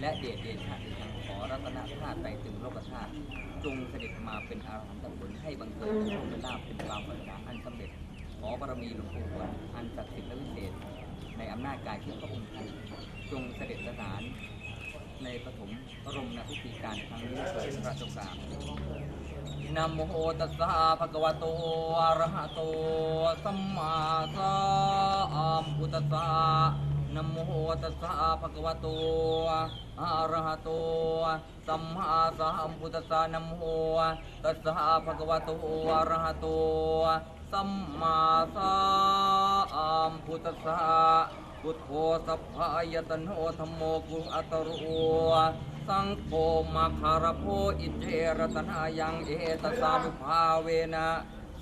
และเดชเดชะเดชังขอรัตนธาตุไปถึงโลกธาตุจงเสด็จมาเป็นอาหันตผลให้บังเกิดเป็นโชคเป็นลาภเป็นความปรารถนาอันสำเร็จ ขอบารมีหลวงปู่หวนอันศักดิ์สิทธิ์และวิเศษ ในอำนาจกายที่พระองค์ท่านจงเสด็จสถานในปฐมบรมนาพิธีการครั้งนี้เถิดพระเจ้าค่ะนะโมตัสสะภะคะวะโต อะระหะโต สัมมาสัมพุทธัสสะ นะโมตัสสะภะคะวะโตอะระหะโตสัมมาสัมพุทธัสสะนะโมตัสสะภะคะวะโตอะระหะโตสัมมาสัมพุทธัสสะพุทโธสัพพายตโนธรรมโมกุอัตโรสังโฆมาคารโพอิเทรตนายังเอตสานุภาเวนะ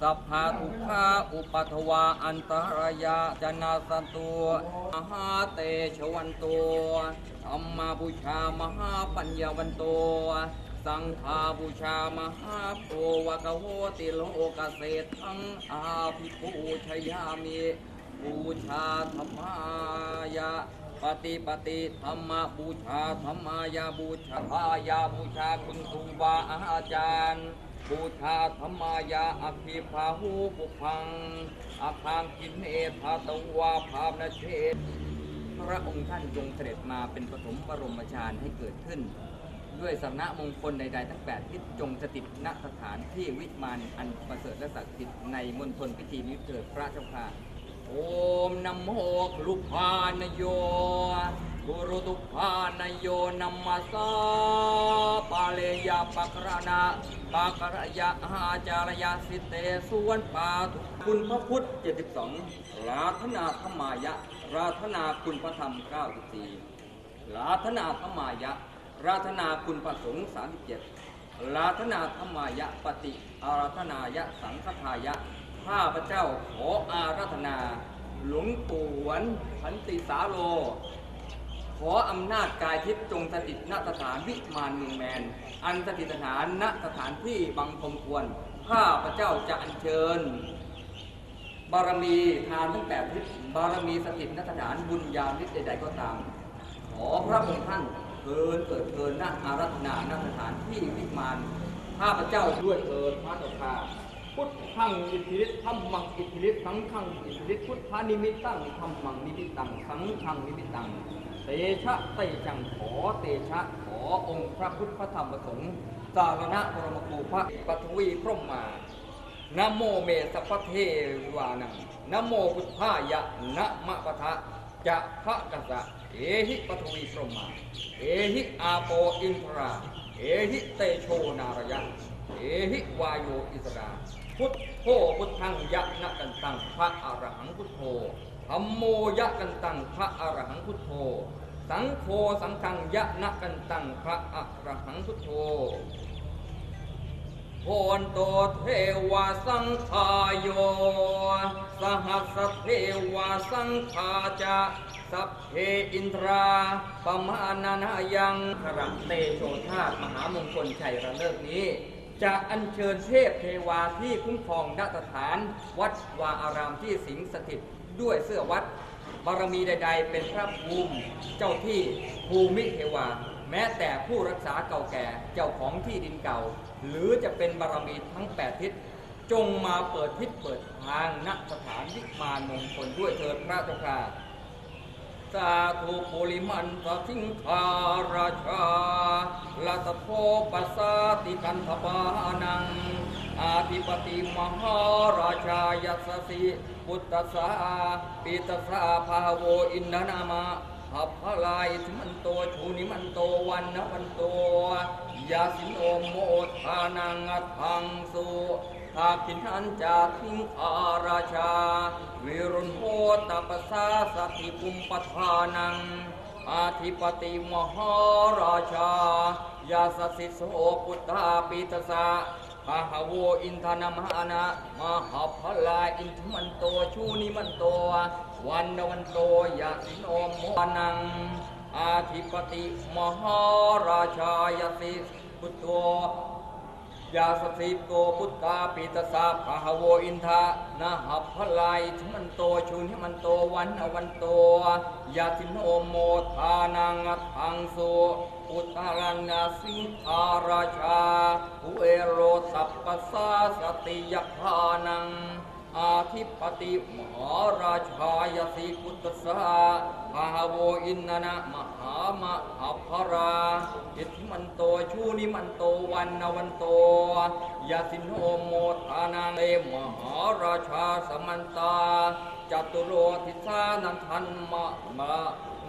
สัพพาทุกขาอุปัทวาอันตรายาจนาสันตุมหาเตชวันโตธรรมาบูชามหาปัญญาวันโต สังฆาบูชามหาโพวะกะโหติโลกเศรษทั้งอาภิปูชยามิบูชาธรรมายาปฏิปฏิธรรมบูชาธรรมายาบูชาพายาบูชาคุณครูบาอาจารย์ บูชาธรรมายาอภิพาหูปุพังอาคางกินเอธาตวาภาพนเชตพระองค์ท่านทรงเสด็จมาเป็นปฐมบรมฌานให้เกิดขึ้น ด้วยสำนักมงคลใดๆทั้งแปดทิศจงสถิตณสถานที่วิมานอันประเสริฐและศักดิ์สิทธิ์ในมณฑลพิธีนี้เถิดพระเจ้าค่ะโอมนโมคลุพานโย กุรุตุพานโยนัมมาสาปาเลยาปักรณะปากรยะอาจารยาสิเตสวนปาทุคุณพระพุทธ 72ราธนาธรรมายะ ราธนาคุณพระธรรม 94ราธนาธรรมายะ ราธนาคุณประสงค์ 37ราธนาธรรมายะปฏิอาราธนายะสังฆทายะ ข้าพระเจ้าขออาราธนา หลวงปู่หวนพันติสาโล ขออำนาจกายทิพย์จงสถิตณสถานวิมานเมืองแมน อันสถิตสถานณสถานที่บังคมควร ข้าพระเจ้าจะอัญเชิญ บารมีทานตั้งแต่ทิศบารมีสถิตนสถานบุญญาณนิดใดๆก็ตาม ขอพระองค์ท่านเกินเกิดเกินณอารัธนาณสถานที่วิมานข้าพระเจ้าด้วยเถิดพระเจ้าค่ะพุทธังอิทธิฤทธิ์ธรรมังอิทธิฤทธิ์สังฆังอิทธิฤทธิ์พุทธานิมิตตังธรรมังนิมิตตังสังฆังนิมิตตัง เตชะเตจังขอเตชะขอองค์พระพุทธพระธรรมพระสงฆ์สารณะบรมครูพระปฐวีพรหมานโมเมสัพเทวานังนโมพุทธายะนะมะปะทะจะพระกัสสะเอหิปฐวีพรหมา เอหิอาโปอินทรา เอหิเตโชนารยะ เอหิวายโยอิสรา พุทโธพุทธังยะนะกันตังพระอรหังพุทโธ ธรรมโมยะกันตังพระอรหังพุทโธ สังโฆสังฆังยะนะกันตังพระอรหังพุทโธโพนโตเทวาสังขายโย สหัสเทวาสังขาจะ สัพเพอินทราปมานานายังขรังเตโชธาตมหามงคลชัยระเลิกนี้ จะอัญเชิญเทพเทวาที่คุ้มครองณสถาน วัดวาอารามที่สิงสถิต ด้วยเสื้อวัด บารมีใด ๆ เป็นพระภูมิเจ้าที่ภูมิเทวา แม้แต่ผู้รักษาเก่าแก่เจ้าของที่ดินเก่า หรือจะเป็นบารมีทั้งแปดทิศจงมาเปิดทิศเปิดทางณสถานวิมานมงคลด้วยเถิดพระเจ้าค่ะสาธุปุริมันตสิงคาราชาลัตโพปัสสติกันทบานัง อาธิปติมหาราชายัสสิพุทธสาปิตสาภาโวอินทนามะหัพพลายทิมันโตชูนิมันโตวันนวันโตยาสินโอมโมทานังอัพังสุหากขินันจาทิ้งอาราชา วิรุณโหตปสาสติปุมปทานัง อาธิปติมหาราชายาสสิโสปุตตาปิตสะ พาหาโวอินทนามหานะมหาพลายอินทมันโตชูนิมันโต วันนวันโตยาสินโมนัง อาธิปติมหาราชายสิพุตโตยาสสีโตพุทธาปิตสาภาหโวอินทานาหัพพลายชมันโตชุนให้มันโตวันอวันโตยาตินโนโมทานังอัปังสุ อุตารังนาสิงหาราชาภูเอโรสัพพสาสติยพานัง อาทิปติมหาราชายสีพุทธสาภาโวอินนะมหามหัพราอิทธิมันโตชูนิมันโตวันนวันโตยาสินโนโมทานังเอมหาราชาสมันตาจตุโรทิสานันทันมะมะ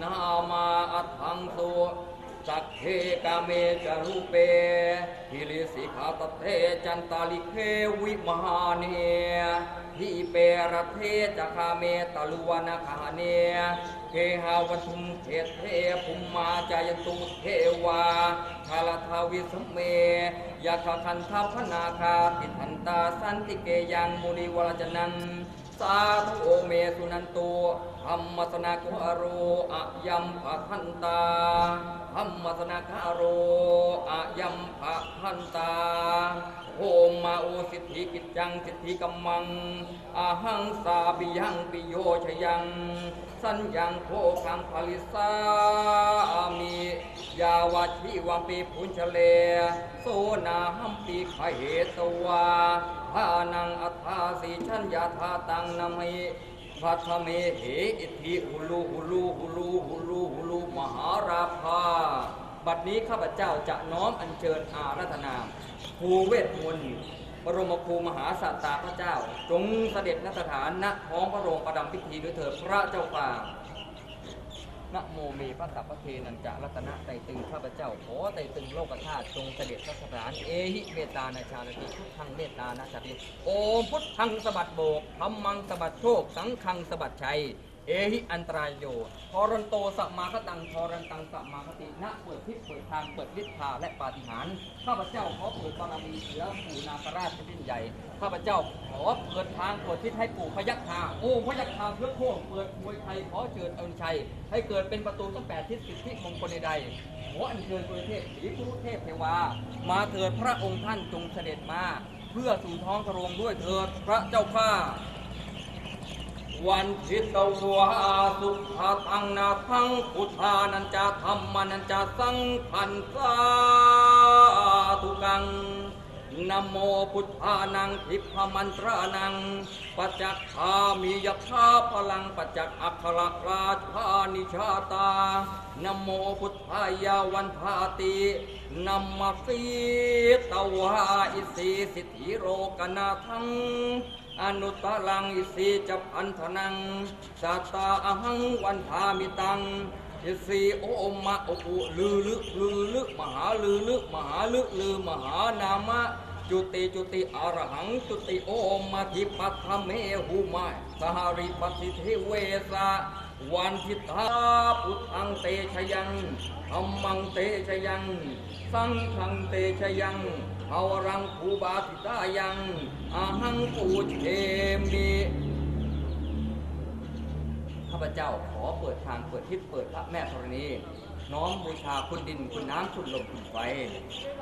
นามาอัตถังสุ สักเคกาเมจารูเปฮิลิสิขาตเทจันตาลิเควิมหาเนทิเปรเทจคาเมตะลุวนาคาเนเคหาวันทุมเทเทภุมมาจายันตุเทวาชาลทาวิสมเมยาคาคันทัพนาคาติทันตาสันติเกยังมุนิวรจนัน สาธุโอเมสุนันโตธรรมสนาคุอาโรอะยัมภะทันตาธรรมสนาคาโรอะยัมภะทันตา โอมมาโอสิทธิกิจจังสิทธิกัมมังอาหังสาปิยังปิโยชยัง สัญญังโคคังภลิสามิยาวาชิวัมปีพุญชเล โสนาหัมปีขเหตวาทานังอัฏฐาสีชัญญาธาตังนามิพัทเมเหอิทธิหุลูหุลูหุลูหุลูหุลูมหาราภา บัดนี้ข้าพเจ้าจะน้อมอัญเชิญอารัธนา ภูเวทมนต์บรมครูมหาสัตตาพระเจ้า จงเสด็จนสถานณท้องพระโรงประดำพิธีด้วยเถิดพระเจ้าป่านะโมเมพระสัพพะเทนันจะรัตนะไตรตึงข้าพเจ้าขอไตรตึงโลกธาตุจงเสด็จพระสถาน เอหิเมตานาชาลติพุทธังเมตตานาชาติโอมพุทธังสบัดโบกธรรมังสบัดโชค สังฆังสบัดชัย เอหิอันตรายโยทอรันโตสัมมาคตังทอรันตังสัมมาคติณเปิดทิศเปิดทางเปิดฤทธาและปาฏิหาริย์ข้าพเจ้าขอเปิดบารมีเสือปู่นาคราชที่ยิ่งใหญ่ข้าพเจ้าขอเปิดทางเปิดทิศให้ปู่พยัคฆาโอ้พยัคฆาเพื่อโค้งเปิดมวยไทยขอเชิญอรุณชัย ให้เกิดเป็นประตูตั้งแปดทิศสิทธิมงคลใดขออัญเชิญตัวเทพศรีกุรุเทพเทวา มาเถิดพระองค์ท่านจงเสด็จมา เพื่อสู่ท้องพระโรงด้วยเถิดพระเจ้าข้า วันชิตวาสุขตังนาทังพุทธานันจะธรรมานันจะสังขันสาธุกังนโมพุทธานังทิพมันตรานังปัจจักขามียคาพลังปัจจักอัครราชานิชาตานโมพุทธายาวันทาตินัมมาสีตวาอิสีสิทธิโรกนาทัง อนุตตรังอิสีจะพันธนังสัตาอหังวันทามิตังอิสีโอมมะโอปุลือลึกลือลึกมหาลือลึกมหาลึกลือมหานามะจุติจุติอรหังจุติโอมมาทิปัทเมหุมาสหริปติเทเวสะวันทิตาพุทธังเตชยังธรรมังเตชยัง สังฆังเตชยัง ภาวรังภูบาทิตายังอาหังปูเชมิข้าพเจ้าขอเปิดทางเปิดทิศเปิดพระแม่ธรณีน้อมบูชาคุณดินคุณน้ำคุณลมคุณไฟ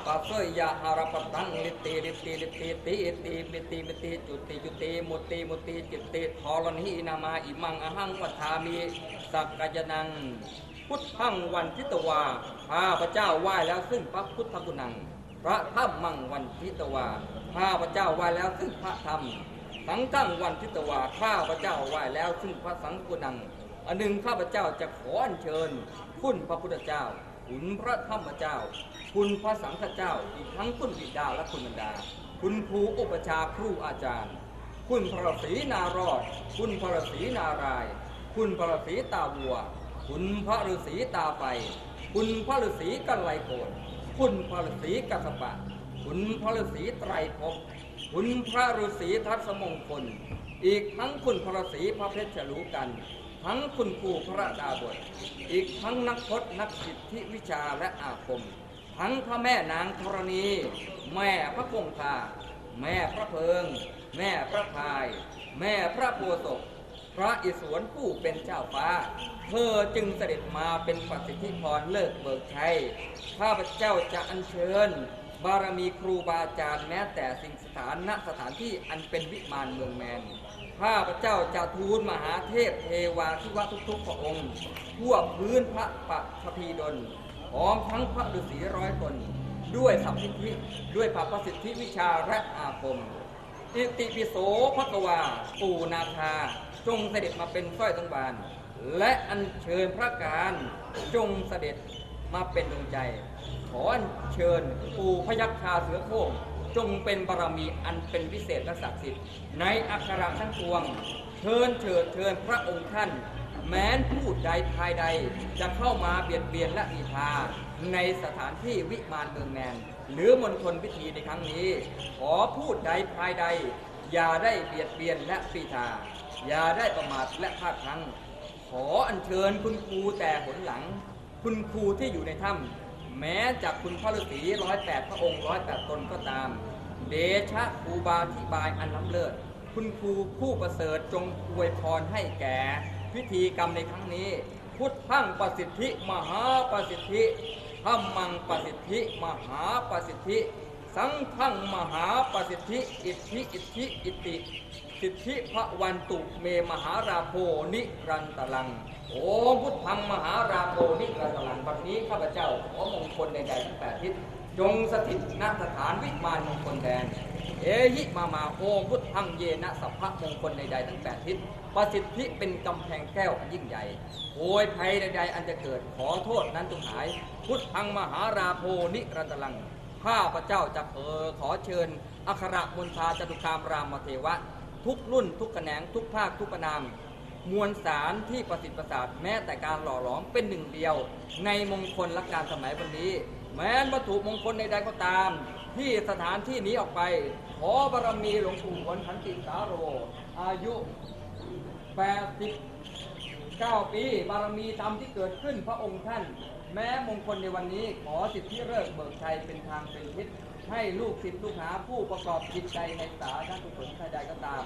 ปัสเสยยาหารปตังลิติลิติลิติติติมิติมิติจุติจุติมุติมุติจิตติธรณีนามาอิมังอหังปัทามิสักกายนัง พุทธังวันทิตวาข้าพเจ้าไหว้แล้วซึ่งพระพุทธกุณัง พระธรรมังวันทิตวาข้าพระเจ้าไหว้แล้วซึ่งพระธรรมสังฆังวันทิตวาข้าพระเจ้าไหว้แล้วซึ่งพระสังกุณังอันหนึ่งข้าพเจ้าจะขออัญเชิญ คุณพระพุทธเจ้าคุณพระธรรมเจ้า คุณพระสังฆเจ้าอีกทั้งคุณบิดาและคุณบรรดา คุณครูอุปชาครูอาจารย์ คุณพระศรีนารอด คุณพระศรีนาราย คุณพระศรีตาวัว คุณพระฤาษีตาไฟ คุณพระฤาษีกัลไลโกน คุณพระฤาษีกัสปะ คุณพระฤาษีไตรภพคุณพระฤาษีทัศมงคล อีกทั้งคุณพระฤาษีพระเพชรรู้กัน ทั้งคุณครูพระดาบท อีกทั้งนักพจน์นักสิทธิวิชาและอาคม ทั้งพระแม่นางธรณี แม่พระคงคาแม่พระเพิง แม่พระพาย แม่พระโพศพ พระอิศวรผู้เป็นเจ้าฟ้า เธอจึงเสด็จมาเป็นปฏิทธิพรเลิกเบิกชัยข้าพเจ้าจะอัญเชิญ บารมีครูบาอาจารย์แม้แต่สิ่งสถานณสถานที่อันเป็นวิมานเมืองแมนข้าพเจ้าจะทูลมหาเทพเทวาที่ว่าทุกๆพระองค์ทั่วพื้นพระปะพพีดลพร้อมทั้งพระฤาษีร้อยตนด้วยสัพพิธิด้วยพระประสิทธิวิชาและอาคม อิติปิโสภควาปูนาคา จงเสด็จมาเป็นสร้อยตังบาน และอัญเชิญพระการจงเสด็จมาเป็นดวงใจ ขออัญเชิญปู่พยัคฆาเสือโคร่งจงเป็นบารมีอันเป็นพิเศษและศักดิ์สิทธิ์ ในอักขระทั้งปวง เชิญเชิญเชิญพระองค์ท่าน แม้นผู้ใดภายใดจะเข้ามาเบียดเบียนและมีทาในสถานที่วิมานเมืองแมน หรือมณฑลพิธีในครั้งนี้ ขอผู้ใดภายใด อย่าได้เบียดเบียนและปีทาอย่าได้ประมาทและพลาดพลั้ง ขออัญเชิญคุณครูแต่หนหลัง คุณครูที่อยู่ในถ้ำแม้จากคุณพระฤาษีร้อยแปดพระองค์ร้อยแปดตนก็ตาม เดชะครูบาธิบายอันล้ำเลิศคุณครูผู้ประเสริฐจงอวยพรให้แก่พิธีกรรมในครั้งนี้ พุทธังประสิทธิ มหาประสิทธิ รรมังปสิทธิมหาปสิทธิ สังฆังมหาปสิทธิ อิทธิอิทธิอิติสิทธิพระวันตุเมมหาราโพนิรันตลังโอมพุทธังมหาราโพนิรันตลังบัดนี้ข้าพเจ้าขอมงคลในใดทั้งแปดทิศจงสถิตณสถานวิมานมงคลแดน เอหิมามาโอพุทธังเยนะสัพพะมงคลในใดทั้งแปดทิศ ประสิทธิเป็นกำแพงแก้วอันยิ่งใหญ่โอยภัยใดๆอันจะเกิดขอโทษนั้นจงหาย พุทธังมหาราโพนิรันตลัง ข้าพระเจ้าจะเออขอเชิญ อัครมนทาจตุคามรามเทวะ ทุกรุ่นทุกแขนงทุกภาคทุกประนาม มวลสารที่ประสิทธิ์ประสาทแม้แต่การหล่อหลอมเป็นหนึ่งเดียว ในมงคลและการสมัยวันนี้ แม้นวัตถุมงคลใดๆก็ตาม ที่สถานที่นี้ออกไป ขอบารมีหลวงปู่หวนขันติสาโร อายุ 89 ปี บารมีธรรมที่เกิดขึ้นพระองค์ท่าน แม้มงคลในวันนี้ขอสิทธิเลิกเบิกชัยเป็นทางเป็นทิศให้ลูกศิษย์ลูกหาผู้ประกอบจิตใจในสาธารณกุศลใดๆก็ตาม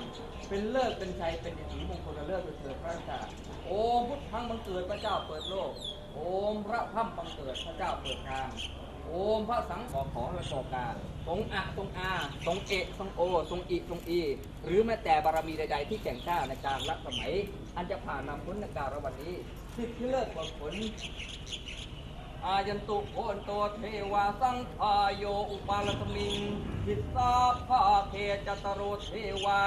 เป็นเลิกเป็นชัยเป็นอิทธิมงคลเลิกษ์โดยเถิดพระเจ้าโอมพุทธังบังเกิดพระเจ้าเปิดโลก โอมพระพัมบังเกิดพระเจ้าเปิดทาง โอมพระสังขอขอและกอการทรงอะทรงอาทรงเอกทรงโอทรงอิทรงอี หรือแม้แต่บารมีใดๆที่แก่งกล้าในการละสมัย อันจะผ่านนำพ้นในการวันนี้สิทธิเลิศกว่าผล อายันตุโอนโตเทวาสังขายโยอุปาลสมิงทิสาภาเคจตโรเทวา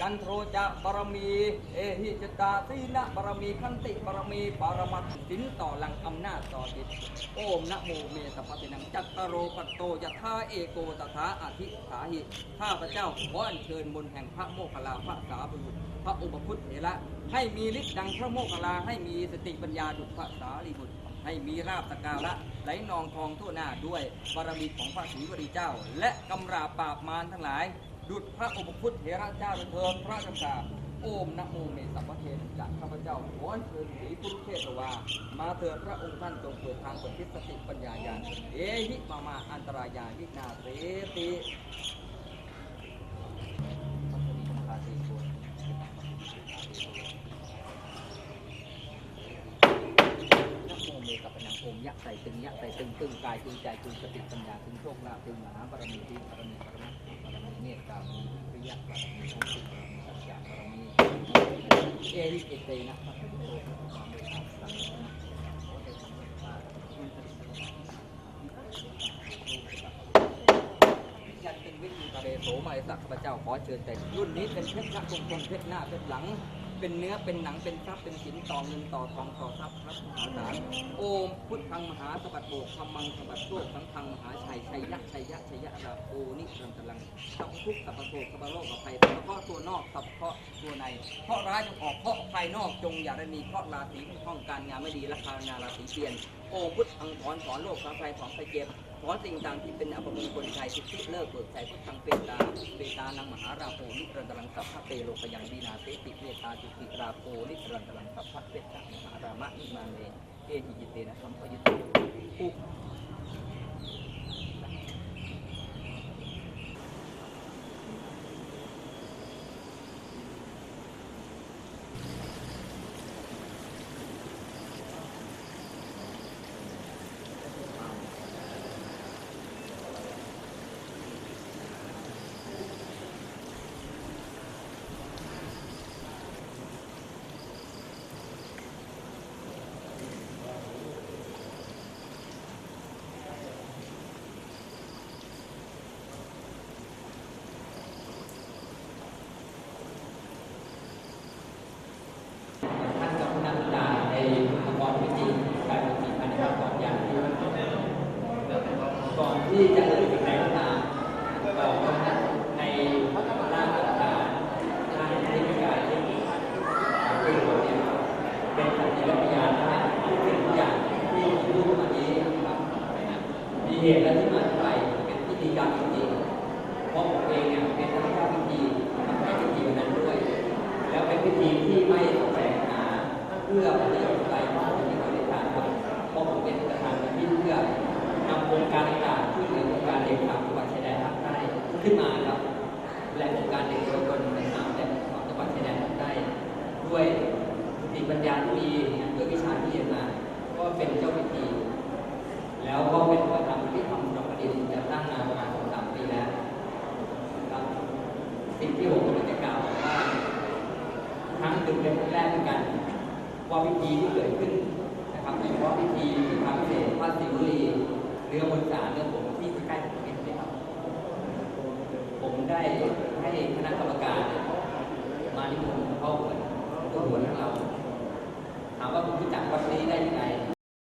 จันโทจะบารมี เอหิจตาสีนะบารมีขันติบารมีปารมัตสินต่อหลังอำนาจต่อจิตโอมนะโมเมสัพพตินังจัตตโรปัตโตยถาเอโกตถาอธิสาหิข้าพระเจ้าขออัญเชิญมนแห่งพระโมคคัลลาพระสาบุรุษ พระอุปคุตเถระให้มีฤทธิ์ดังพระโมคคัลลาให้มีสติปัญญาดุจพระสารีบุตร ให้มีราบสการะไหลนองทองทั่วหน้าด้วยบารมีของพระศรีวรีเจ้า และกำราบปราบมารทั้งหลาย ดุจพระอุปคุตเถระเจ้าเถิดพระจำกาโอมนะโมเมสัพพะเทนจากข้าพเจ้าขอเชิญสีพุทธเทศวามาเถิดพระองค์ท่านจงเปิดทางเปิดทิศสติปัญญาญาณเอหิมามาอันตรายาวินาเสติ เมกับปนังโอมยะใส่ตึงยะใส่ตึงตึงกายตึงใจตึงสติปัญญาตึงโชคลาภตึงมหาบารมีตึงบารมีบารมีบารมีเมตตามีวิริยะบารมีทั้งสิ้นบารมีสัจจะบารมีเอริเอเตนะพระพุทธโธพระธรรมพระสังฆยันเป็นวิทยุทะเลโสมาอิสักข้าพเจ้าขอเชิญแต่รุ่นนี้เป็นเพชรพระคงคงเพชรหน้าเพชรหลัง เป็นเนื้อเป็นหนังเป็นทรัพย์เป็นสินต่อเงินต่อทองต่อทรัพย์ครับมหาศาลโอมพุทธังมหาสบัดโบกธรรมังสบัดโลกสังฆังมหาชัยชัยยะชัยยะชัยยะราโอนิรันตลังสัพพทุกสัพโศกสัพพโรคสัพภัยสัพเคราะตัวนอกสัพเคราะตัวในเคราะร้ายจงออกเคราะภายนอกจงอย่าได้มีเคราะราศีห้องการงานไม่ดีราคางานราศีเปลี่ยนโอมพุทธังถอนถอนโรคสาภัยถอนไฟเจ็บ ขอสิ่งต่างที่เป็นอัปมงคลชัยสิทธิเลิกเบิกใจพุทธังเปตาเปตานังมหาราโภนิรันตังสัพพะเตโลกยังดีนาเตติเวตาจุติราโภนิรันตังสัพพะเปตามหารามะนิมาเมเอหิจิเตนะสัมปยุตตุอุ อ ที่จะเอ่ยถึงไหนก็ตามบอกว่าในร่างกายร่างที่มีการที่เป็นตัวเนี่ยเป็นสัญญาพยานได้เป็นทุกอย่างที่พูดมานี้นะครับมีเหตุและที่มาที่ไปเป็นพิธีกรรมจริงๆเพราะผมเองเนี่ยเป็นทั้งเจ้าพิธีทำให้พิธีวันนั้นด้วย แล้วเป็นพิธีที่ไม่แสวงหาเพื่อประโยชน์ใดนอกจากที่เราได้ทำครับเพราะผมเป็นประธานในที่เพื่อนำโครงการต่างๆที่เหลือโครงการเด็กสามจังหวัดชายแดนภาคใต้ ขึ้นมาครับและโครงการเด็กเยาวชนในสามและสองจังหวัดชายแดนภาคใต้ด้วยสติปัญญาที่มีด้วยวิชาที่เรียนมา ก็เป็นเจ้าพิธี แล้วก็เป็นประธานพิธีทำดอกประดิษฐ์จะตั้งมาประมาณสองสามปีแล้วครับสิ่งที่ผมกำลังจะกล่าวว่าครั้งหนึ่งเป็นครั้งแรกเหมือนกัน ว่าพิธีที่เกิดขึ้นนะครับโดยเฉพาะพิธีที่พระพิเศษวัดสิงห์บุรีเรือมนสารเรือผมที่ใกล้ๆผมนี่นะครับ ผม ได้ให้คณะกรรมการเนี่ยมาที่ผมเข้าเหมือนตัวหัวทั้งเรา ถามว่าคุณรู้จักวัดนี้ได้ยังไง